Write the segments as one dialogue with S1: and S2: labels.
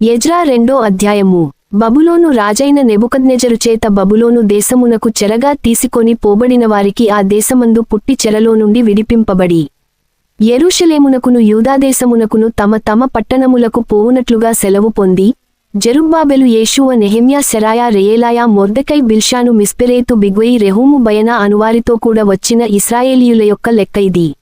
S1: Ezra రెండో అధ్యాయము. బబులోను రాజైన నెబుకద్నెజరు చేత బబులోను దేశమునకు చెరగా తీసుకొని పోబడిన వారికి ఆ దేశమందు పుట్టి చెరలో నుండి విడిపింపబడి. ఎరుషలేమునకును యూదాదేశమునకును తమ తమ పట్టణములకు పోవునట్లుగా సెలవు పొంది జరుబ్బాబెలు యేషువ నెహెమ్యా సెరాయా రేయేలాయా మొర్దకై బిల్షాను మిస్పెరేతు బిగ్వయి రెహూము బయన అనువారితో కూడా వచ్చిన ఇస్రాయేలీయుల యొక్క లెక్క ఇది.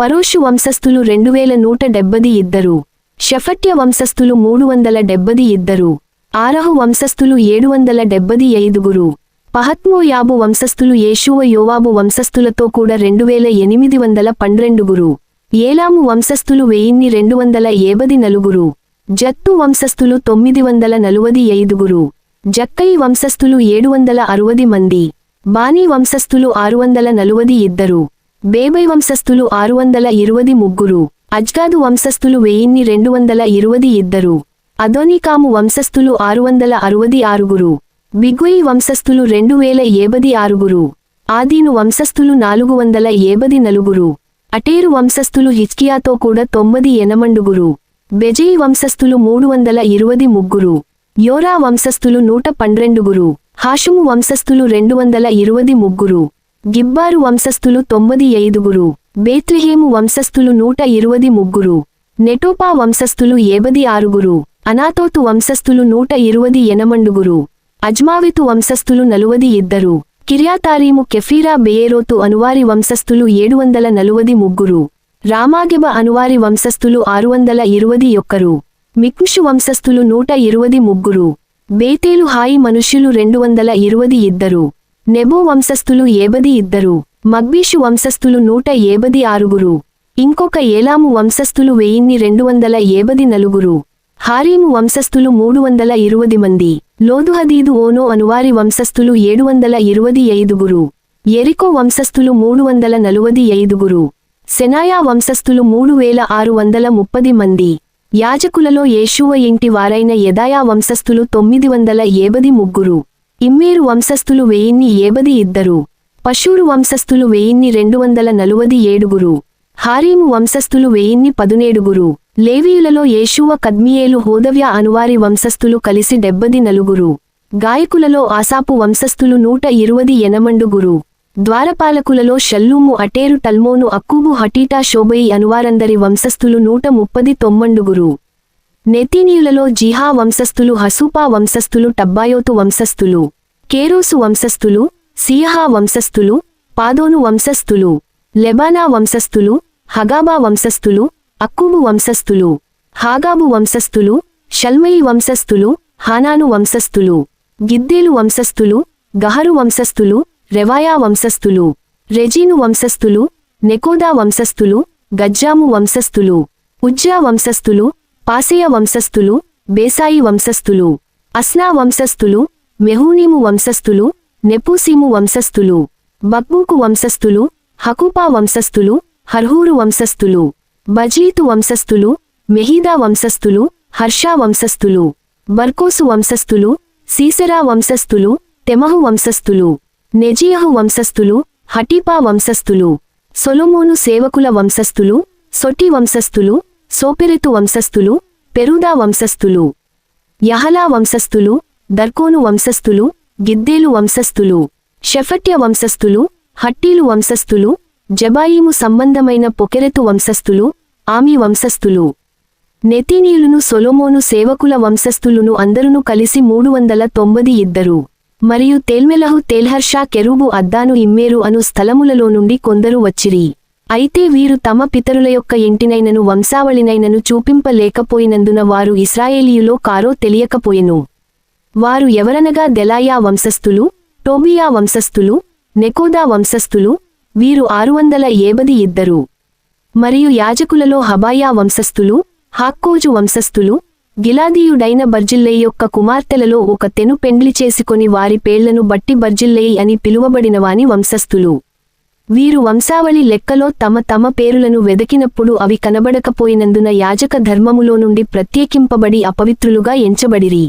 S1: పరోషు వంశస్థులు రెండు వేల నూట డెబ్బది ఇద్దరు. షఫట్య వంశస్థులు మూడు వందల డెబ్బది ఇద్దరు. ఆరహు వంశస్థులు ఏడు వందల డెబ్బది ఐదుగురు. పహత్మోయాబు వంశస్థులు యేషువ యోవాబు వంశస్థులతో కూడా రెండు వేల ఎనిమిది వందల పన్నెండుగురు ఏలాము వంశస్థులు వెయ్యిన్ని రెండు వందల ఏబది నలుగురు. జత్తు వంశస్థులు తొమ్మిది వందల నలువది ఐదుగురు. జక్కయి వంశస్థులు ఏడు వందల అరవది మంది. బానీ వంశస్థులు ఆరు వందల నలువది ఇద్దరు. బేబై వంశస్థులు ఆరు వందల ఇరువది ముగ్గురు. అజ్గాదు వంశస్థులు వెయ్యిన్ని రెండు వందల ఇరువది ఇద్దరు. అదోనికాము వంశస్థులు ఆరు వందల అరువది ఆరుగురు. బిగ్గుయి వంశస్థులు రెండు వేల ఏబది ఆరుగురు. ఆదీను వంశస్థులు నాలుగు వందల ఏబది నలుగురు. అటేరు వంశస్థులు హిచ్కియాతో కూడా తొమ్మిది ఎనమండుగురు. బెజయి వంశస్థులు మూడు వందల ఇరువది ముగ్గురు. యోరా వంశస్థులు నూట పన్నెండుగురు హాషుము వంశస్థులు రెండు వందల ఇరువది ముగ్గురు. గిబ్బారు వంశస్థులు తొమ్మిది ఐదుగురు. బేత్లిహేము వంశస్థులు నూట ఇరువది ముగ్గురు నెటోపా వంశస్థులు ఏబది ఆరుగురు అనాతోతు వంశస్థులు నూట ఇరువది ఎనమండుగురు అజ్మావితు వంశస్థులు నలువది ఇద్దరు కిర్యాతారీము కెఫీరా బెయేరోతు అనువారి వంశస్థులు ఏడు వందల నలువది ముగ్గురు రామాగెబ అనువారి వంశస్థులు ఆరు వందల ఇరువది ఒక్కరు మిక్ముషు వంశస్థులు నూట ఇరువది ముగ్గురు బేతేలు హాయి మనుష్యులు రెండు వందల ఇరువది ఇద్దరు నెబో వంశస్థులు ఏబది ఇద్దరు మగ్బీషు వంశస్థులు నూట ఏబది ఆరుగురు. ఇంకొక ఏలాము వంశస్థులు వెయ్యిన్ని రెండు వందల ఏబది నలుగురు. హారీము వంశస్థులు మూడు వందల ఇరువది మంది. లోదుహదీదు ఓనో అనువారి వంశస్థులు ఏడు వందల ఇరువది ఐదుగురు. ఎరికో వంశస్థులు మూడు వందల నలువది ఐదుగురు. సెనాయా వంశస్థులు మూడు వేల ఆరు వందల ముప్పది మంది. యాజకులలో యేషువ ఇంటి వారైన యదాయా వంశస్థులు తొమ్మిది వందల ఏబది ముగ్గురు. ఇమ్మేరు వంశస్థులు వెయ్యిన్ని ఏబది ఇద్దరు. పశూరు వంశస్థులు వెయ్యిన్ని రెండు వందల నలువది ఏడుగురు. హారీము వంశస్థులు వెయ్యిన్ని పదునేడుగురు. లేవీయులలో యేషువ కద్మియేలు హోదవ్య అనువారి వంశస్థులు కలిసి డెబ్బది నలుగురు. గాయకులలో ఆసాపు వంశస్థులు నూట ఇరువది ఎనమండుగురు. ద్వారపాలకులలో షల్లూము అటేరు టల్మోను అక్కుబు హటీటా శోభయి అనువారందరి వంశస్థులు నూట ముప్పది తొమ్మండుగురు. నెతీనీయులలో జిహా వంశస్థులు హసూపా వంశస్థులు టబ్బాయోతు వంశస్థులు. కేరోసు వంశస్థులు సియహా వంశస్థులు పాదోను వంశస్థులు లెబానా వంశస్థులు హగాబా వంశస్థులు అక్కుబు వంశస్థులు హాగాబు వంశస్థులు షల్మయి వంశస్థులు హానాను వంశస్థులు గిద్దేలు వంశస్థులు గహరు వంశస్థులు రెవాయా వంశస్థులు రెజీను వంశస్థులు నెకోదా వంశస్థులు గజ్జాము వంశస్థులు ఉజ్జా వంశస్థులు పాసేయ వంశస్థులు బేసాయి వంశస్థులు అస్నా వంశస్థులు మెహూనీము వంశస్థులు నెపూసీము వంశస్థులు బక్బూకు వంశస్థులు హకూపా వంశస్థులు హర్హూరు వంశస్థులు బజీతు వంశస్థులు మెహీదా వంశస్థులు హర్షా వంశస్థులు బర్కోసు వంశస్థులు సీసెరా వంశస్థులు తెమహు వంశస్థులు నెజియహు వంశస్థులు హటీపా వంశస్థులు సొలొమోను సేవకుల వంశస్థులు సొట్టి వంశస్థులు సోపెరెతు వంశస్థులు పెరుదా వంశస్థులు యహలా వంశస్థులు దర్కోను వంశస్థులు గిద్దేలు వంశస్థులు షెఫట్య వంశస్థులు హట్టీలు వంశస్థులు జబాయిము సంబంధమైన పొకెరెతు వంశస్థులు ఆమి వంశస్థులు. నెతీనీయులును సొలోమోను సేవకుల వంశస్థులును అందరును కలిసి మూడు వందల తొమ్మిది ఇద్దరు. మరియు తేల్మెలహు తేల్హర్షా కెరూబు అద్దాను ఇమ్మేరు అను స్థలములలో నుండి కొందరు వచ్చిరి. అయితే వీరు తమ పితరుల యొక్క ఇంటినైనను వంశావళినైనను చూపింపలేకపోయినందున వారు ఇస్రాయేలీయులో కారో తెలియకపోయెను. వారు ఎవరనగా దెలాయా వంశస్థులు టోబియా వంశస్థులు నెకోదా వంశస్థులు వీరు ఆరు వందల ఏబది ఇద్దరు. మరియు యాజకులలో హబాయా వంశస్థులు హాక్కోజు వంశస్థులు గిలాదీయుడైన బర్జిల్లయి యొక్క కుమార్తెలలో ఒక తెను పెండ్లి చేసుకొని వారి పేళ్ళను బట్టి బర్జిల్లయి అని పిలువబడినవాని వంశస్థులు. వీరు వంశావళి లెక్కలో తమ తమ పేరులను వెదకినప్పుడు అవి కనబడకపోయినందున యాజక ధర్మములో నుండి ప్రత్యేకింపబడి అపవిత్రులుగా ఎంచబడిరి.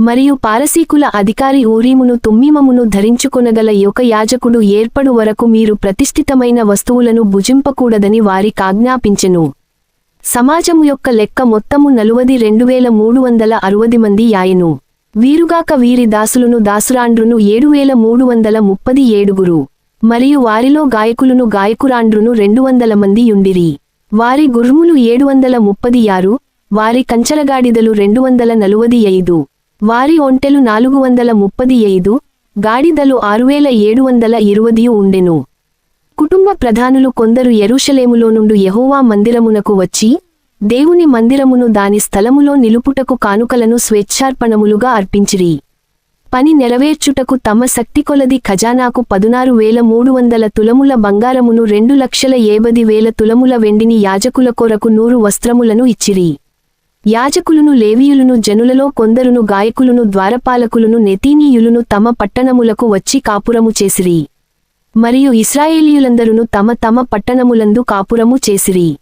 S1: మరియు పారసీకుల అధికారి ఊరీమును తుమ్మిమమును ధరించుకొనగల యొక్క యాజకుడు ఏర్పడు వరకు మీరు ప్రతిష్ఠితమైన వస్తువులను భుజింపకూడదని వారి కాజ్ఞాపించెను. సమాజము యొక్క లెక్క మొత్తము నలువది రెండు వేల మూడు వందల అరవది మంది యాయను. వీరుగాక వీరి దాసులను దాసురాండ్రును ఏడు వేల మూడు వందల ముప్పది ఏడుగురు. మరియు వారిలో గాయకులను గాయకురాండ్రును రెండు వందల మంది యుండిరి. వారి గుర్ములు ఏడు వందల ముప్పది ఆరు వారి కంచరగాడిదలు రెండు వందల నలువది ఐదు. వారి ఒంటెలు నాలుగు వందల ముప్పది ఐదు గాడిదలు ఆరువేల ఏడు వందల ఇరువదియు ఉండెను. కుటుంబ ప్రధానులు కొందరు యెరూషలేములో నుండు మందిరమునకు వచ్చి దేవుని మందిరమును దాని స్థలములో నిలుపుటకు కానుకలను స్వేచ్ఛార్పణములుగా అర్పించిరి. పని నెరవేర్చుటకు తమ శక్తి కొలది ఖజానాకు పదునారు వేల మూడు వందల తులముల బంగారమును రెండు లక్షల ఏబది వేల తులముల వెండిని యాజకుల కొరకు నూరు వస్త్రములను ఇచ్చిరి. యాజకులను లేవీయులను జనులలో కొందరును గాయకులును ద్వారపాలకులను నెతీనీయులను తమ పట్టణములకు వచ్చి కాపురము చేసిరి. మరియు ఇస్రాయేలీయులందరును తమ తమ పట్టణములందు కాపురము చేసిరి.